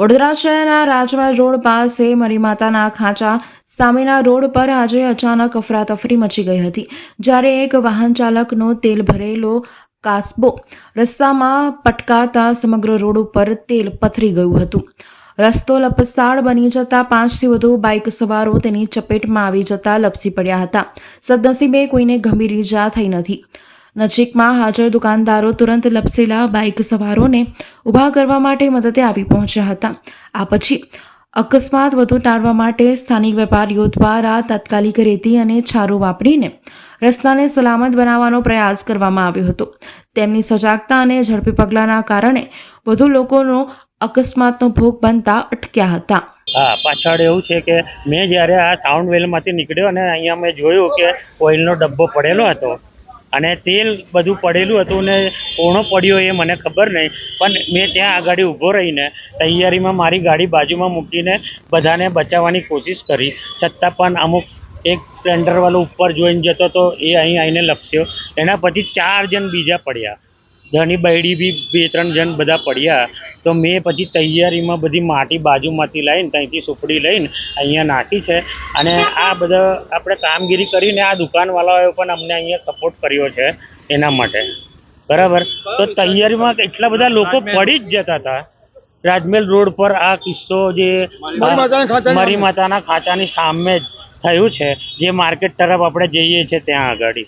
વડોદરા શહેરના રાજમહેલ રોડ પાસે મરીમાતાના ખાંચા સામેના રોડ પર આજે અચાનક અફરાતફરી મચી ગઈ હતી, જ્યારે એક વાહન ચાલકનો તેલ ભરેલો કાસ્બો રસ્તામાં પટકાતા સમગ્ર રોડ ઉપર તેલ પથરી ગયું હતું. રસ્તો લપસાડ બની જતા પાંચથી વધુ બાઇક સવારો તેની ચપેટમાં આવી જતા લપસી પડ્યા હતા. સદનસીબે કોઈને ગંભીર ઈજા થઈ નથી. નજીકમાં હાજર દુકાનદારો તુરંત લપસેલા બાઇક સવારોને ઊભા કરવા માટે મદદે આવી પહોંચ્યા હતા. આ પછી અકસ્માત વધુ ટાળવા માટે સ્થાનિક વેપારીઓ દ્વારા તાત્કાલિક રેતી અને છારો વાપરીને રસ્તાને સલામત બનાવવાનો પ્રયાસ કરવામાં આવ્યો હતો. તેમની સજાગતા અને ઝડપી પગલાંના કારણે વધુ લોકોનો અકસ્માતનો ભોગ બનતા અટક્યા હતા. હા, પાછળ એવું છે કે મેં જ્યારે આ સાઉન્ડ વેલમાંથી નીકળ્યો અને અહીંયા મેં જોયું કે ઓઇલનો ડબ્બો પડેલો હતો અને તેલ બધું પડેલું હતું ને કોણો પડ્યો એ મને ખબર નહીં. પણ મેં ત્યાં આગળ ઊભો રહીને તૈયારીમાં મારી ગાડી બાજુમાં મૂકીને બધાને બચાવવાની કોશિશ કરી. છતાં પણ અમુક એક સ્પ્લેન્ડરવાળો ઉપર જોઈને જતો તો એ અહીં આવીને લપસ્યો. એના પછી ચાર જણ બીજા પડ્યા. ધની બહેડી બી બે ત્રણ જણ બધા પડ્યા. તો મેં પછી તૈયારીમાં બધી માટી બાજુમાંથી લઈને ત્યાંથી સુપડી લઈને અહીંયા નાખી છે. અને આ બધા આપણે કામગીરી કરીને આ દુકાનવાળાઓએ પણ અમને અહીંયા સપોર્ટ કર્યો છે એના માટે. બરાબર? તો તૈયારીમાં એટલા બધા લોકો પડી જ જતા હતા. રાજમહેલ રોડ પર આ કિસ્સો જે મરીમાતાના માતાના ખાતાની સામે જ થયું છે. જે માર્કેટ તરફ આપણે જઈએ છીએ ત્યાં આગળ.